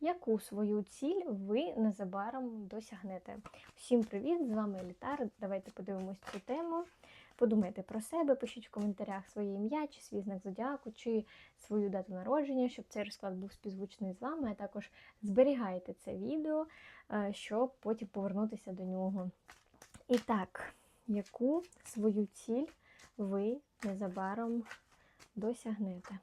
яку свою ціль ви незабаром досягнете. Всім привіт! З вами Елітар. Давайте подивимось цю тему. Подумайте про себе, пишіть в коментарях своє ім'я, чи свій знак зодіаку, чи свою дату народження, щоб цей розклад був співзвучний з вами, а також зберігайте це відео, е, щоб потім повернутися до нього. І так, яку свою ціль ви незабаром досягнете?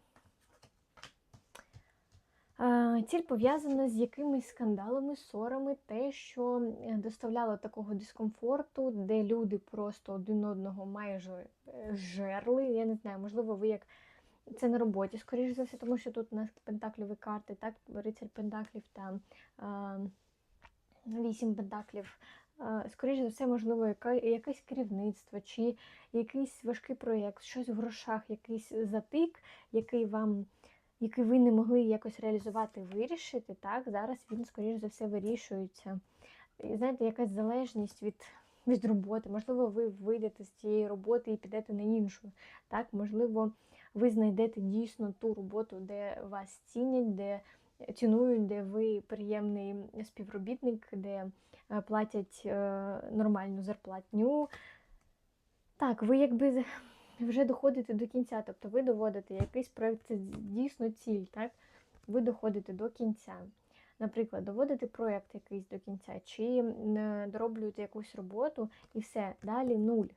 Ціль пов'язана з якимись скандалами, ссорами, те, що е, доставляло такого дискомфорту, де люди просто один одного майже е, жерли. Я не знаю, можливо, ви як це на роботі, скоріш за все, тому що тут у нас пентакльові карти, так, рицарь пентаклів та вісім пентаклів. Скоріше за все, можливо, якесь керівництво чи якийсь важкий проєкт, щось в грошах, якийсь затик, який вам який ви не могли якось реалізувати, вирішити, так, зараз він, скоріш за все, вирішується. І знаєте, якась залежність від від роботи. Можливо, ви вийдете з цієї роботи і підете на іншу. Так, Можливо, ви знайдете дійсно ту роботу, де вас цінять, де цінують, де ви приємний співробітник, де е, платять е, нормальну зарплатню. Так, ви якби вже доходите до кінця, тобто ви доводите якийсь проєкт, це дійсно ціль, так? Ви доходите до кінця. Наприклад, доводите проєкт якийсь до кінця, чи дороблюєте якусь роботу і все, далі нуль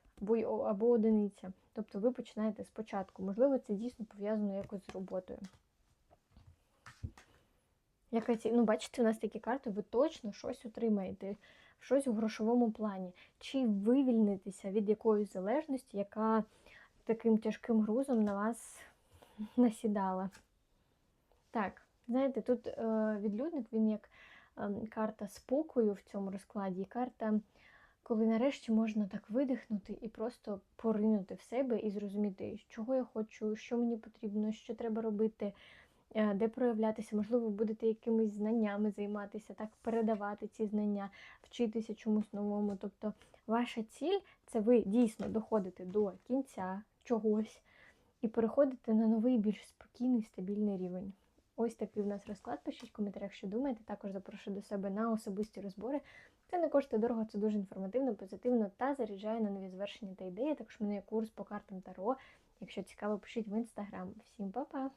або, одиниця. Тобто ви починаєте спочатку. Можливо, це дійсно пов'язано якось з роботою. Яка ці... Ну, бачите, у нас такі карти, ви точно щось отримаєте, щось у грошовому плані. Чи вивільнитеся від якоїсь залежності, яка таким тяжким грузом на вас насідала. Так, знаєте, тут е, відлюдник, він як е, карта спокою в цьому розкладі, карта, коли нарешті можна так видихнути і просто поринути в себе і зрозуміти, чого я хочу, що мені потрібно, що треба робити, де проявлятися, можливо, будете якимись знаннями займатися, так, передавати ці знання, вчитися чомусь новому. Тобто ваша ціль це ви дійсно доходите до кінця чогось і переходите на новий, більш спокійний, стабільний рівень. Ось такий в нас розклад. Пишіть в коментарях, що думаєте. Також запрошую до себе на особисті розбори. Це не коштує дорого, це дуже інформативно, позитивно та заряджає на нові звершення та ідеї. Також в мене є курс по картам Таро. Якщо цікаво, пишіть в інстаграм. Всім па-па!